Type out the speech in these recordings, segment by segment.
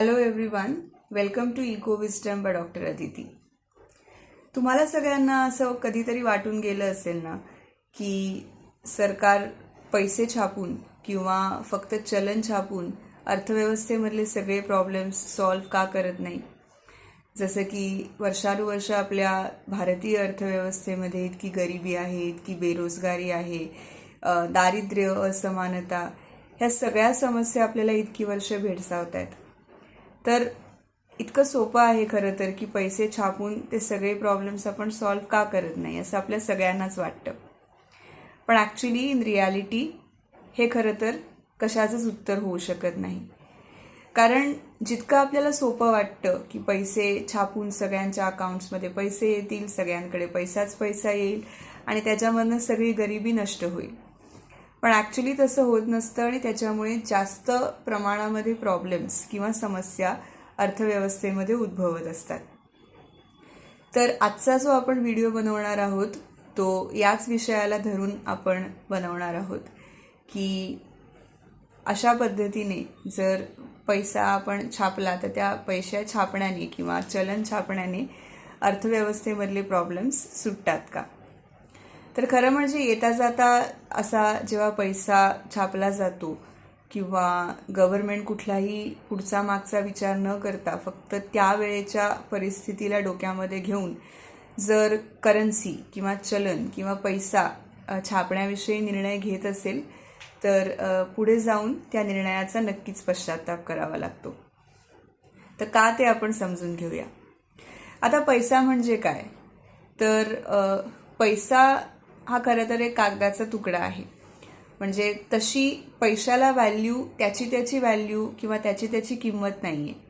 Hello everyone welcome to eco wisdom by doctor Aditi तुम्हाला सगळ्यांना असं कधीतरी वाटून गेलं असेल ना की सरकार पैसे छापून किंवा फक्त चलन छापून अर्थव्यवस्थेमधले सगळे प्रॉब्लेम्स सॉल्व का करत नाही? जसं की वर्षानुवर्ष आपल्या भारतीय अर्थव्यवस्थेमध्ये इतकी गरिबी आहे इतकी बेरोजगारी आहे दारिद्र्य असमानता ह्या सगळ्या समस्या आपल्याला इतकी वर्ष भेडसावत आहेत तर इतकं सोपं आहे खरं तर की पैसे छापून ते सगळे प्रॉब्लेम्स आपण सॉल्व्ह का करत नाही असं आपल्या सगळ्यांनाच वाटतं. पण ॲक्च्युली इन रियालिटी हे खरं तर कशाचंच उत्तर होऊ शकत नाही. कारण जितकं आपल्याला सोपं वाटतं की पैसे छापून सगळ्यांच्या अकाउंट्समध्ये पैसे येतील सगळ्यांकडे पैसाच पैसा येईल आणि त्याच्यामधनं सगळी गरिबी नष्ट होईल. पण ॲक्च्युली तसं होत नसतं आणि त्याच्यामुळे जास्त प्रमाणामध्ये प्रॉब्लेम्स किंवा समस्या अर्थव्यवस्थेमध्ये उद्भवत असतात. तर आजचा जो आपण व्हिडिओ बनवणार आहोत तो याच विषयाला धरून आपण बनवणार आहोत की अशा पद्धतीने जर पैसा आपण छापला तर त्या पैशा छापण्याने किंवा चलन छापण्याने अर्थव्यवस्थेमधले प्रॉब्लेम्स सुटतात का? तर खरं म्हणजे येता जाता असा जेव्हा पैसा छापला जातो किंवा गव्हर्नमेंट कुठलाही पुढचा मागचा विचार न करता फक्त त्यावेळेच्या परिस्थितीला डोक्यामध्ये घेऊन जर करन्सी किंवा चलन किंवा पैसा छापण्याविषयी निर्णय घेत असेल तर पुढे जाऊन त्या निर्णयाचा नक्कीच पश्चाताप करावा लागतो. तर का ते आपण समजून घेऊया? आता पैसा म्हणजे काय? तर पैसा हा खरं तर एक कागदाचा तुकडा आहे. म्हणजे तशी पैशाला व्हॅल्यू त्याची त्याची व्हॅल्यू किंवा त्याची त्याची किंमत नाही आहे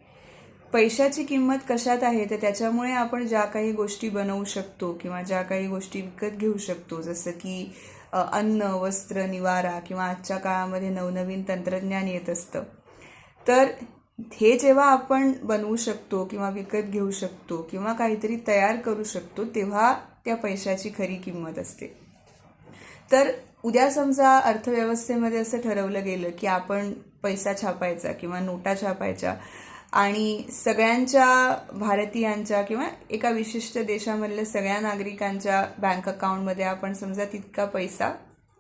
पैशाची किंमत कशात आहे? तर त्याच्यामुळे आपण ज्या काही गोष्टी बनवू शकतो किंवा ज्या काही गोष्टी विकत घेऊ शकतो जसं की अन्न वस्त्र निवारा किंवा आजच्या काळामध्ये नवनवीन तंत्रज्ञान येत असतं. तर हे जेव्हा आपण बनवू शकतो किंवा विकत घेऊ शकतो किंवा काहीतरी तयार करू शकतो तेव्हा त्या पैशाची खरी किंमत असते. तर उद्या समजा अर्थव्यवस्थेमध्ये असं ठरवलं गेलं की आपण पैसा छापायचा किंवा नोटा छापायच्या आणि सगळ्यांच्या भारतीयांच्या किंवा एका विशिष्ट देशामधल्या सगळ्या नागरिकांच्या बँक अकाउंटमध्ये आपण समजा तितका पैसा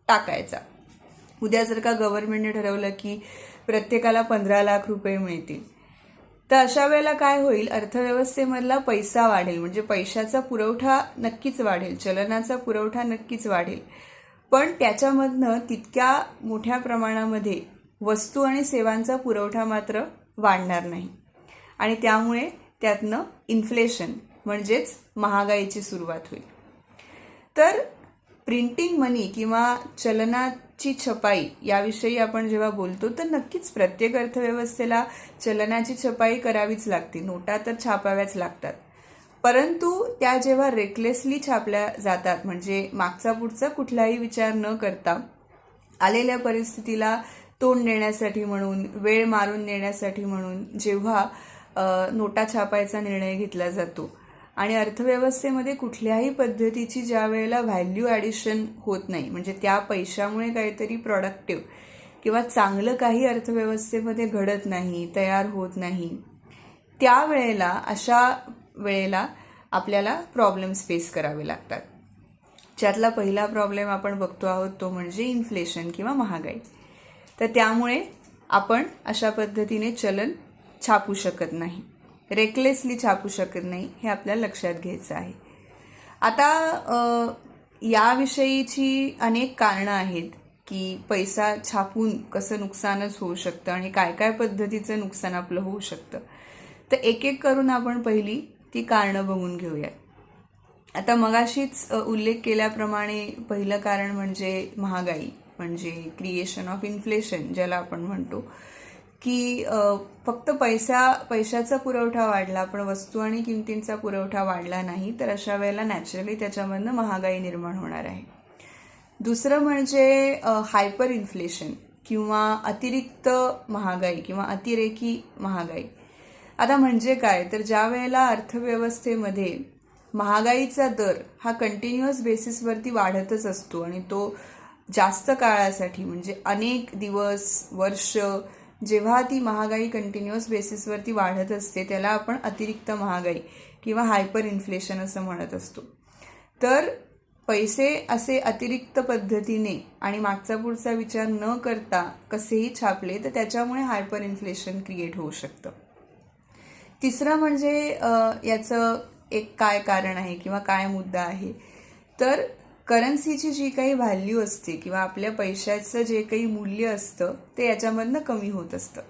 टाकायचा. उद्या जर का गव्हर्नमेंटने ठरवलं की प्रत्येकाला पंधरा लाख रुपये मिळतील तर अशा वेळेला काय होईल? अर्थव्यवस्थेमधला पैसा वाढेल. म्हणजे पैशाचा पुरवठा नक्कीच वाढेल. चलनाचा पुरवठा नक्कीच वाढेल. पण त्याच्यामधनं तितक्या मोठ्या प्रमाणामध्ये वस्तू आणि सेवांचा पुरवठा मात्र वाढणार नाही. आणि त्यामुळे त्यातनं इन्फ्लेशन म्हणजेच महागाईची सुरुवात होईल. तर प्रिंटिंग मनी किंवा चलनाची छपाई याविषयी आपण जेव्हा बोलतो तर नक्कीच प्रत्येक अर्थव्यवस्थेला चलनाची छपाई करावीच लागते. नोटा तर छापाव्याच लागतात. परंतु त्या जेव्हा रेकलेसली छापल्या जातात म्हणजे मागचा पुढचा कुठलाही विचार न करता आलेल्या परिस्थितीला तोंड देण्यासाठी म्हणून वेळ मारून नेण्यासाठी म्हणून जेव्हा नोटा छापायचा निर्णय घेतला जातो. आणि अर्थव्यवस्थेमध्ये कुठल्याही पद्धतीची ज्या वेळेला व्हॅल्यू ॲडिशन होत नाही म्हणजे त्या पैशामुळे काहीतरी प्रॉडक्टिव्ह किंवा चांगलं काही अर्थव्यवस्थेमध्ये घडत नाही तयार होत नाही त्यावेळेला अशा वेळेला आपल्याला प्रॉब्लेम्स फेस करावे लागतात. ज्यातला पहिला प्रॉब्लेम आपण बघतो आहोत तो म्हणजे इन्फ्लेशन किंवा महागाई. तर त्यामुळे आपण अशा पद्धतीने चलन छापू शकत नाही. रेकलेसली छापू शकत नाही हे आपल्याला लक्षात घ्यायचं आहे. आता याविषयीची अनेक कारणं आहेत की पैसा छापून कसं नुकसानच होऊ शकतं आणि काय काय पद्धतीचं नुकसान आपलं होऊ शकतं. तर एक एक करून आपण पहिली ती कारणं बघून घेऊया आता मगाशीच उल्लेख केल्याप्रमाणे पहिलं कारण म्हणजे महागाई म्हणजे क्रिएशन ऑफ इन्फ्लेशन ज्याला आपण म्हणतो की फक्त पैसा पैशाचा पुरवठा वाढला पण वस्तू आणि किमतींचा पुरवठा वाढला नाही तर अशा वेळेला नॅचरली त्याच्यामधनं महागाई निर्माण होणार आहे. दुसरं म्हणजे हायपर इन्फ्लेशन किंवा अतिरिक्त महागाई किंवा अतिरेकी महागाई. आता म्हणजे काय? तर ज्या वेळेला अर्थव्यवस्थेमध्ये महागाईचा दर हा कंटिन्युअस बेसिसवरती वाढतच असतो आणि तो जास्त काळासाठी म्हणजे अनेक दिवस वर्ष जेव्हा ती महागाई कंटिन्युअस बेसिसवरती वाढत असते त्याला आपण अतिरिक्त महागाई किंवा हायपर इन्फ्लेशन असं म्हणत असतो. तर पैसे असे अतिरिक्त पद्धतीने आणि मागचा पुढचा विचार न करता कसेही छापले तर त्याच्यामुळे हायपर इन्फ्लेशन क्रिएट होऊ शकतं. तिसरं म्हणजे याचं एक काय कारण आहे किंवा काय मुद्दा आहे? तर करन्सीची जी काही व्हॅल्यू असते किंवा आपल्या पैशाचं जे काही मूल्य असतं ते याच्यामधनं कमी होत असतं.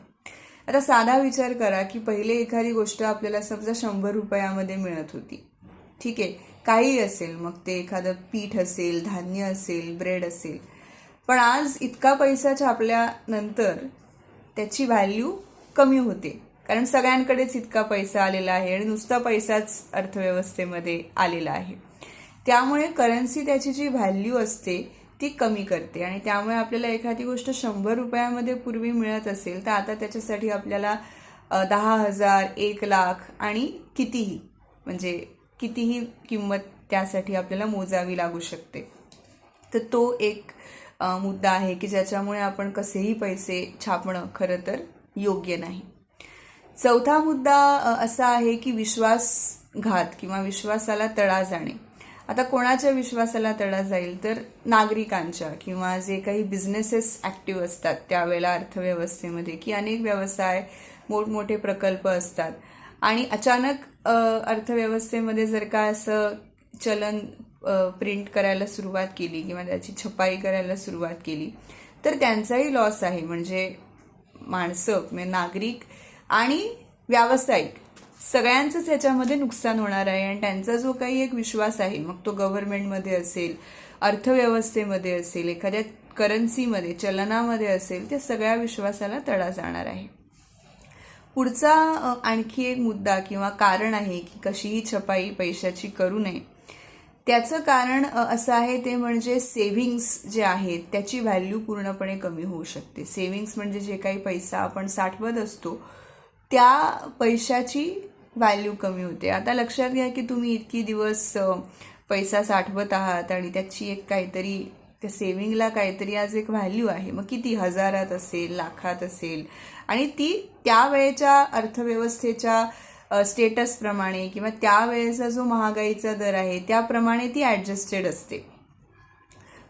आता साधा विचार करा की पहिले एखादी गोष्ट आपल्याला समजा शंभर रुपयामध्ये मिळत होती. ठीक आहे काही असेल मग ते एखादं पीठ असेल धान्य असेल ब्रेड असेल. पण आज इतका पैसा छापल्यानंतर त्याची व्हॅल्यू कमी होते. कारण सगळ्यांकडेच इतका पैसा आलेला आहे आणि नुसता पैसाच अर्थव्यवस्थेमध्ये आलेला आहे. त्यामुळे करन्सी त्याची जी व्हॅल्यू असते ती कमी करते. आणि त्यामुळे आपल्याला एखादी गोष्ट शंभर रुपयामध्ये पूर्वी मिळत असेल तर आता त्याच्यासाठी आपल्याला दहा हजार एक लाख आणि कितीही म्हणजे कितीही किंमत त्यासाठी आपल्याला मोजावी लागू शकते. तर तो एक मुद्दा आहे की ज्याच्यामुळे आपण कसेही पैसे छापणं खरं तर योग्य नाही. चौथा मुद्दा असा आहे की विश्वासघात किंवा विश्वासाला तडा जाणे. आता कोणाच्या विश्वासाला तडा जाईल? तर नागरिकांच्या किंवा जे काही बिझनेसेस ॲक्टिव्ह असतात त्यावेळेला अर्थव्यवस्थेमध्ये की अनेक व्यवसाय मोठमोठे प्रकल्प असतात. आणि अचानक अर्थव्यवस्थेमध्ये जर का असं चलन प्रिंट करायला सुरुवात केली किंवा त्याची छपाई करायला सुरुवात केली तर त्यांचाही लॉस आहे. म्हणजे माणसं म्हणजे नागरिक आणि व्यावसायिक. सगळ्यांचंच याच्यामध्ये नुकसान होणार आहे आणि त्यांचा जो काही एक विश्वास आहे मग तो गव्हर्नमेंटमध्ये असेल अर्थव्यवस्थेमध्ये असेल एखाद्या करन्सीमध्ये चलनामध्ये असेल त्या सगळ्या विश्वासाला तडा जाणार आहे. पुढचा आणखी एक मुद्दा किंवा कारण आहे की कशीही छपाई पैशाची करू नये. त्याचं कारण असं आहे ते म्हणजे सेव्हिंग्स जे आहेत त्याची व्हॅल्यू पूर्णपणे कमी होऊ शकते. सेव्हिंग्स म्हणजे जे काही पैसा आपण साठवत असतो त्या पैशाची व्हॅल्यू कमी होते. आता लक्षात घ्या की तुम्ही इतकी दिवस पैसा साठवत आहात आणि त्याची एक काहीतरी त्या सेविंगला काहीतरी आज एक व्हॅल्यू आहे. मग किती? हजारात असेल लाखात असेल. आणि ती त्यावेळेच्या अर्थव्यवस्थेच्या स्टेटसप्रमाणे किंवा त्यावेळेचा जो महागाईचा दर आहे त्याप्रमाणे ती ॲडजस्टेड असते.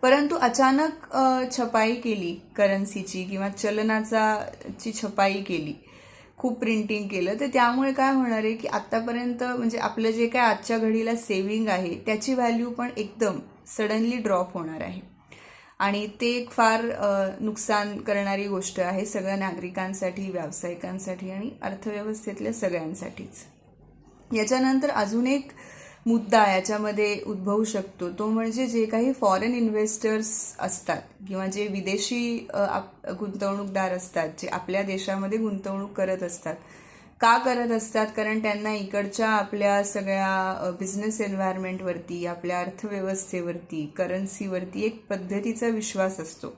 परंतु अचानक छपाई केली करन्सीची किंवा चलनाचा ची छपाई केली खूप प्रिंटिंग केलं. तर त्यामुळे काय होणार आहे की आत्तापर्यंत म्हणजे आपलं जे काय आजच्या घडीला सेव्हिंग आहे त्याची व्हॅल्यू पण एकदम सडनली ड्रॉप होणार आहे. आणि ते एक फार नुकसान करणारी गोष्ट आहे सगळ्या नागरिकांसाठी व्यावसायिकांसाठी आणि अर्थव्यवस्थेतल्या सगळ्यांसाठीच. याच्यानंतर अजून एक मुद्दा याच्यामध्ये उद्भवू शकतो. तो म्हणजे जे काही फॉरेन इन्व्हेस्टर्स असतात किंवा जे विदेशी आप- गुंतवणूकदार असतात जे आपल्या देशामध्ये गुंतवणूक करत असतात. का करत असतात? कारण त्यांना इकडच्या आपल्या सगळ्या बिझनेस एन्व्हायरमेंटवरती आपल्या अर्थव्यवस्थेवरती करन्सीवरती एक पद्धतीचा विश्वास असतो.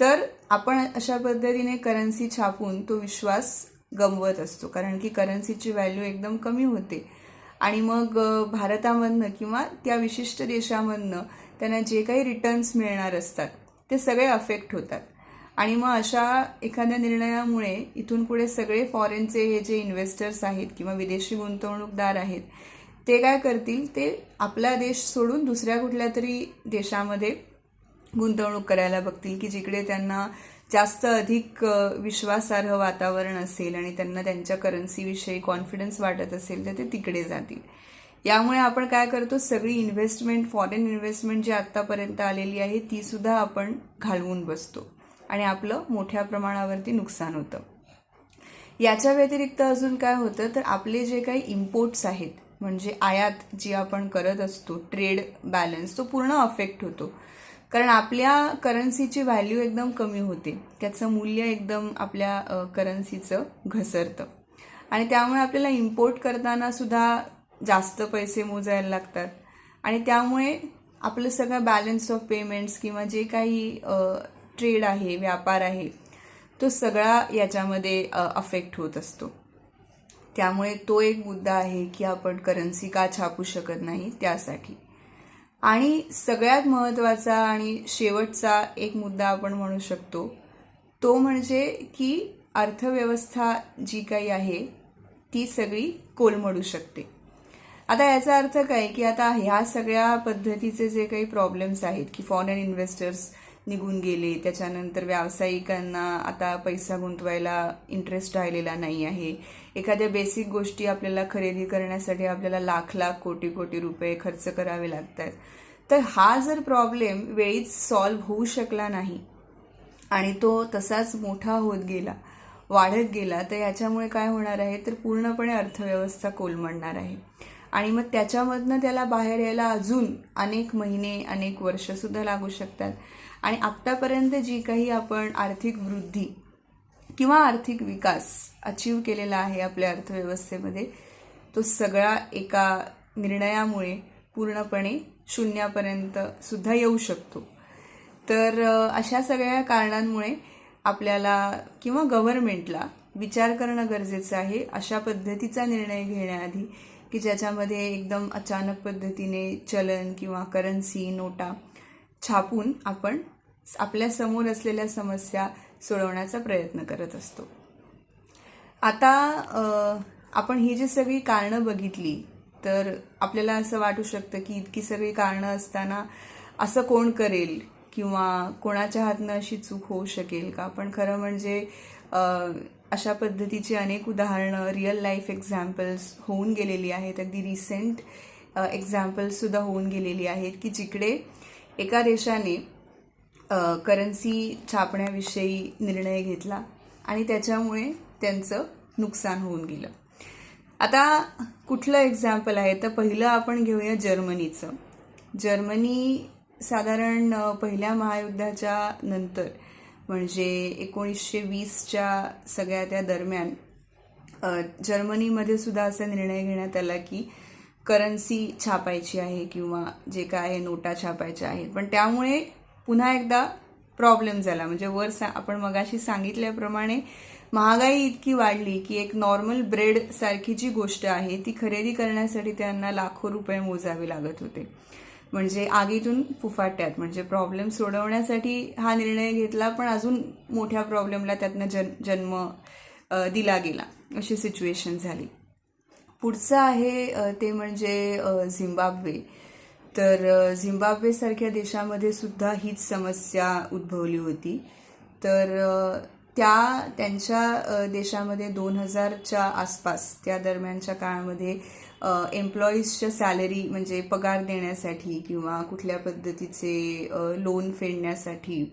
तर आपण अशा पद्धतीने करन्सी छापून तो विश्वास गमवत असतो. कारण की करन्सीची व्हॅल्यू एकदम कमी होते. आणि मग भारतामधनं किंवा त्या विशिष्ट देशामधनं त्यांना जे काही रिटर्न्स मिळणार असतात ते सगळे अफेक्ट होतात. आणि मग अशा एखाद्या निर्णयामुळे इथून पुढे सगळे फॉरेनचे हे जे इन्व्हेस्टर्स आहेत किंवा विदेशी गुंतवणूकदार आहेत ते काय करतील? ते आपला देश सोडून दुसऱ्या कुठल्या तरी देशामध्ये गुंतवणूक करायला बघतील की जिकडे त्यांना जास्त अधिक विश्वासार्ह वातावरण असेल आणि त्यांना त्यांच्या करन्सीविषयी कॉन्फिडन्स वाटत असेल तर ते तिकडे जातील. यामुळे आपण काय करतो सगळी इन्व्हेस्टमेंट फॉरेन इन्व्हेस्टमेंट जी आत्तापर्यंत आलेली आहे ती सुद्धा आपण घालवून बसतो. आणि आपलं मोठ्या प्रमाणावरती नुकसान होतं. याच्या व्यतिरिक्त अजून काय होतं तर आपले जे काही इम्पोर्ट्स आहेत म्हणजे आयात जी आपण करत असतो ट्रेड बॅलन्स तो पूर्ण अफेक्ट होतो. कारण आपल्या करन्सीची व्हॅल्यू एकदम कमी होते. त्याचं मूल्य एकदम आपल्या करन्सीचं घसरतं. आणि त्यामुळे आपल्याला इम्पोर्ट करताना सुद्धा जास्त पैसे मोजायला लागतात. आणि त्यामुळे आपलं सगळं बॅलन्स ऑफ पेमेंट्स किंवा जे काही ट्रेड आहे व्यापार आहे तो सगळा याच्यामध्ये अफेक्ट होत असतो. त्यामुळे तो एक मुद्दा आहे की आपण करन्सी का छापू शकत नाही त्यासाठी. आणि सगळ्यात महत्त्वाचा आणि शेवटचा एक मुद्दा आपण म्हणू शकतो तो म्हणजे की अर्थव्यवस्था जी काही आहे ती सगळी कोलमडू शकते. आता याचा अर्थ काय की आता ह्या सगळ्या पद्धतीचे जे काही प्रॉब्लेम्स आहेत की फॉरेन इन्व्हेस्टर्स निघून गेले. त्याच्यानंतर व्यावसायिकांना आता पैसा गुंतवायला इंटरेस्ट राहिलेला नाही आहे. एखाद्या बेसिक गोष्टी आपल्याला खरेदी करण्यासाठी आपल्याला लाख लाख कोटी कोटी रुपये खर्च करावे लागतात. तर हा जर प्रॉब्लेम वेळीच सॉल्व्ह होऊ शकला नाही आणि तो तसाच मोठा होत गेला वाढत गेला तर याच्यामुळे काय होणार आहे? तर पूर्णपणे अर्थव्यवस्था कोलमडणार आहे. आणि मग त्याच्यामधनं त्याला बाहेर यायला अजून अनेक महिने अनेक वर्षसुद्धा लागू शकतात. आणि आत्तापर्यंत जी काही आपण आर्थिक वृद्धी किंवा आर्थिक विकास अचीव केलेला आहे आपल्या अर्थव्यवस्थेमध्ये तो सगळा एका निर्णयामुळे पूर्णपणे शून्यापर्यंत सुद्धा येऊ शकतो. तर अशा सगळ्या कारणांमुळे आपल्याला किंवा गव्हर्नमेंटला विचार करणं गरजेचं आहे अशा पद्धतीचा निर्णय घेण्याआधी की ज्याच्यामध्ये एकदम अचानक पद्धतीने चलन किंवा करन्सी नोटा छापून आपण आपल्यासमोर असलेल्या समस्या सोडवण्याचा प्रयत्न करत असतो. आता आपण ही जी सगळी कारणं बघितली तर आपल्याला असं वाटू शकतं की इतकी सगळी कारणं असताना असं कोण करेल किंवा कोणाच्या हातनं अशी चूक होऊ शकेल का? पण खरं म्हणजे अशा पद्धतीची अनेक उदाहरणं रिअल लाईफ एक्झाम्पल्स होऊन गेलेली आहेत. अगदी रिसेंट एक्झाम्पल्ससुद्धा होऊन गेलेली आहेत की जिकडे एका देशाने करन्सी छापण्याविषयी निर्णय घेतला आणि त्याच्यामुळे त्यांचं नुकसान होऊन गेलं. आता कुठलं एक्झाम्पल आहे? तर पहिलं आपण घेऊया जर्मनीचं. जर्मनी साधारण पहिल्या महायुद्धाच्या नंतर म्हणजे एकोणीसशे वीसच्या सगळ्या त्या दरम्यान जर्मनीमध्ये सुद्धा असा निर्णय घेण्यात आला की करन्सी छापायची आहे किंवा जे काय आहे नोटा छापायच्या आहेत. पण त्यामुळे पुन्हा एकदा प्रॉब्लेम झाला. म्हणजे वर सा आपण मगाशी सांगितल्याप्रमाणे महागाई इतकी वाढली की एक नॉर्मल ब्रेड सारखी जी गोष्ट आहे ती खरेदी करण्यासाठी त्यांना लाखो रुपये मोजावे लागत होते. म्हणजे आगीतून फुफाट्यात. म्हणजे प्रॉब्लेम सोडवण्यासाठी हा निर्णय घेतला पण अजून मोठ्या प्रॉब्लेमला त्यातनं जन जन्म दिला गेला. अशी सिच्युएशन झाली. पुढचं आहे ते म्हणजे झिम्बाब्वे. तर झिम्बाब्वेसारख्या देशामध्ये सुद्धा हीच समस्या उद्भवली होती. तर त्या त्यांच्या देशामध्ये दोन हजारच्या आसपास त्या दरम्यानच्या काळामध्ये एम्प्लॉईजच्या सॅलरी म्हणजे पगार देण्यासाठी किंवा कुठल्या पद्धतीचे लोन फेडण्यासाठी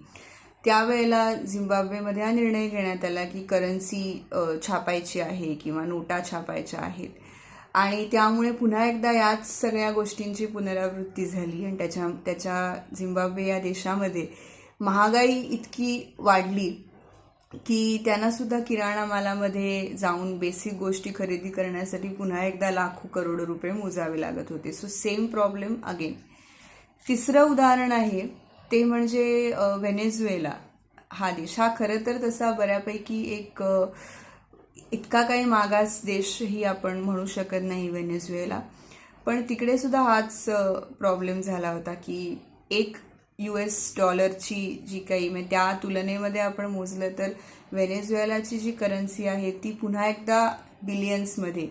त्यावेळेला झिम्बाब्वेमध्ये हा निर्णय घेण्यात आला की करन्सी छापायची आहे किंवा नोटा छापायच्या आहेत. आणि त्यामुळे पुन्हा एकदा याच सगळ्या गोष्टींची पुनरावृत्ती झाली आणि त्याच्या त्याच्या झिम्बाब्वे या देशामध्ये महागाई इतकी वाढली की त्यांनासुद्धा किराणा मालामध्ये जाऊन बेसिक गोष्टी खरेदी करण्यासाठी पुन्हा एकदा लाखो करोड रुपये मोजावे लागत होते. सो सेम प्रॉब्लेम अगेन तिसरं उदाहरण आहे ते म्हणजे व्हेनेझुएला. हा देश हा खरं तर तसा बऱ्यापैकी एक इतका काही मागास देशही आपण म्हणू शकत नाही व्हेनेझुएला. पण तिकडे सुद्धा हाच प्रॉब्लेम झाला होता की एक यू एस डॉलरची जी काही म्हणजे त्या तुलनेमध्ये आपण मोजलं तर व्हेनेझुएलाची जी करन्सी आहे ती पुन्हा एकदा बिलियन्समध्ये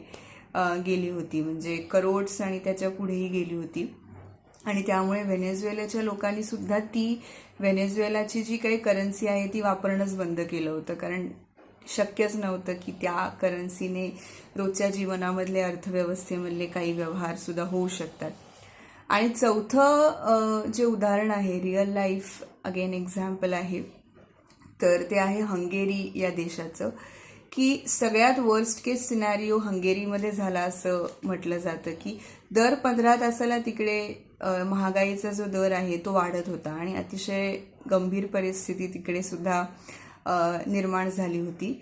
गेली होती. म्हणजे करोड्स आणि त्याच्या पुढेही गेली होती. आणि त्यामुळे व्हेनेझुएलाच्या लोकांनी सुद्धा ती व्हेनेझुएलाची जी काही करन्सी आहे ती वापरणंच बंद केलं होतं. कारण शक्यच नव्हतं की त्या करन्सीने रोजच्या जीवनामधले अर्थव्यवस्थेमधले काही व्यवहारसुद्धा होऊ शकतात. आणि चौथं जे उदाहरण आहे रिअल लाईफ अगेन एक्झाम्पल आहे तर ते आहे हंगेरी या देशाचं की सगळ्यात वर्स्ट केस सिनॅरिओ हंगेरीमध्ये झाला असं म्हटलं जातं की दर पंधरा तासाला तिकडे महागाईचा जो दर आहे तो वाढत होता आणि अतिशय गंभीर परिस्थिती तिकडे सुद्धा निर्माण झाली होती.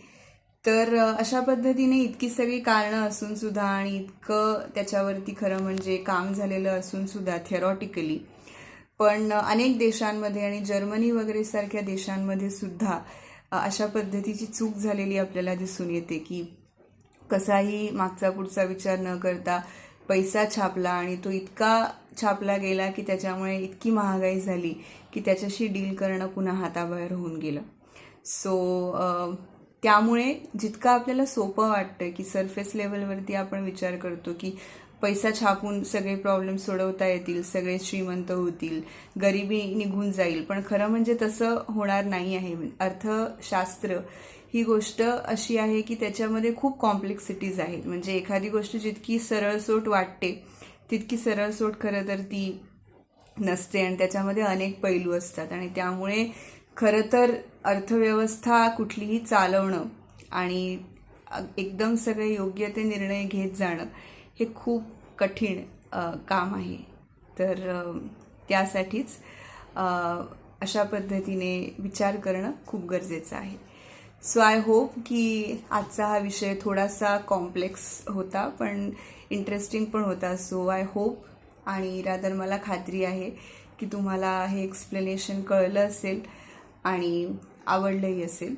तर अशा पद्धतीने इतकी सगळी कारणं असून सुद्धा आणि इतकं त्याच्यावरती खरं म्हणजे काम झालेलं असून सुद्धा थेरॉटिकली पण अनेक देशांमध्ये आणि जर्मनी वगैरे सारख्या देशांमध्ये सुद्धा अशा पद्धतीची चूक झालेली आपल्याला दिसून येते की कसाही मागचा पुढचा विचार न करता पैसा छापला आणि तो इतका छापला गेला की त्याच्यामुळे इतकी महागाई झाली की त्याच्याशी डील करणं पुन्हा हाताबाहेर होऊन गेलं. सो त्यामुळे जितकं आपल्याला सोपं वाटतं की सरफेस लेवलवरती आपण विचार करतो की पैसा छापून सगळे प्रॉब्लेम सोडवता येतील सगळे श्रीमंत होतील गरिबी निघून जाईल. पण खरं म्हणजे तसं होणार नाही आहे. अर्थशास्त्र ही गोष्ट अशी आहे की त्याच्यामध्ये खूप कॉम्प्लेक्सिटीज आहेत. म्हणजे एखादी गोष्ट जितकी सरळसोट वाटते तितकी सरळसोट खरं तर ती नसते आणि त्याच्यामध्ये अनेक पैलू असतात. आणि त्यामुळे खरं तर अर्थव्यवस्था कुठलीही चालवणं आणि एकदम सगळे योग्य ते निर्णय घेत जाणं हे खूप कठीण काम आहे. तर त्यासाठीच अशा पद्धतीने विचार करणं खूप गरजेचं आहे. सो आय होप की आजचा हा विषय थोडासा कॉम्प्लेक्स होता पण इंटरेस्टिंग पण होता. सो आय होप आणि रादर मला खात्री आहे की तुम्हाला हे एक्सप्लेनेशन कळलं असेल. आणि आवडलंही असेल.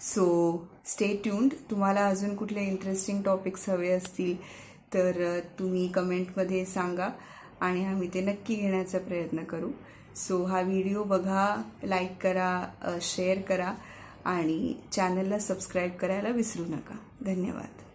सो स्टे ट्यून्ड तुम्हाला अजून कुठले इंटरेस्टिंग टॉपिक्स हवे असतील तर तुम्ही कमेंटमध्ये सांगा आणि आम्ही ते नक्की घेण्याचा प्रयत्न करू. सो हा व्हिडिओ बघा लाईक करा शेअर करा आणि चॅनलला सबस्क्राईब करायला विसरू नका. धन्यवाद.